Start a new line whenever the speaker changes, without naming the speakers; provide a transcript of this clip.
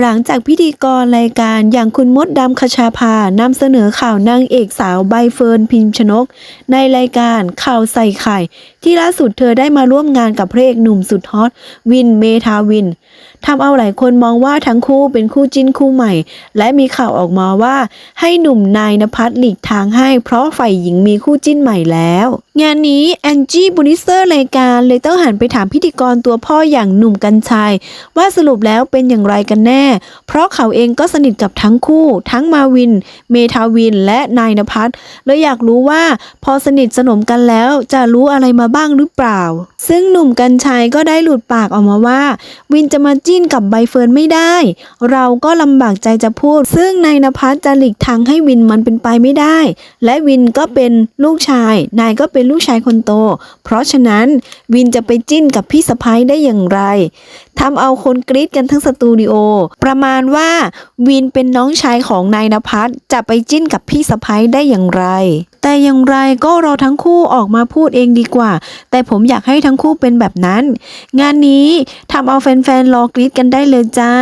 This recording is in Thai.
หลังจากพิธีกรรายการอย่างคุณมดดำคชาภานำเสนอข่าวนางเอกสาวใบเฟิร์นพิมชนก ในรายการข่าวใส่ไข่ ที่ล่าสุดเธอได้มาร่วมงานกับพระเอกหนุ่มสุดฮอตวินเมทาวินทำเอาหลายคนมองว่าทั้งคู่เป็นคู่จิ้นคู่ใหม่ และมีข่าวออกมาว่า ให้หนุ่มนายนภัสหลีกทางให้ เพราะฝ่ายหญิงมีคู่จิ้นใหม่แล้ว งานนี้แองจี้บูนิสเซอร์รายการเลยต้องหันไปถามพิธีกรตัวพ่ออย่างหนุ่มกัญชัยว่าสรุปแล้วเป็นอย่างไรกันแน่เพราะเขาเองก็สนิทกับทั้งคู่ ทั้งมาวิน เมทาวิน และนายนภัสเลยอยากรู้ว่าพอสนิทสนมกันแล้วจะรู้อะไรมาบ้างหรือเปล่า ซึ่งหนุ่มกัญชัยก็ได้หลุดปากออกมาว่า วินจะมาจิ้นกับใบเฟิร์นไม่ได้ เราก็ลำบากใจจะพูด ซึ่งนายนภัสจะหลีกทางให้วินมันเป็นไปไม่ได้ และวินก็เป็นลูกชาย นายก็เป็นลูกชายคนโต เพราะฉะนั้นวินจะไปจิ้นกับพี่สะพ้ยได้อย่างไรทำเอาคนกรี๊ดกันทั้งสตูดิโอประมาณว่าวินเป็นน้องชายของนายนภัสจะไปจิ้นกับพี่สะพ้ยได้อย่างไร แต่อย่างไรก็เราทั้งคู่ออกมาพูดเองดีกว่า แต่ผมอยากให้ทั้งคู่เป็นแบบนั้น งานนี้ทำเอาแฟนๆรอกรี๊ดกันได้เลยจ้า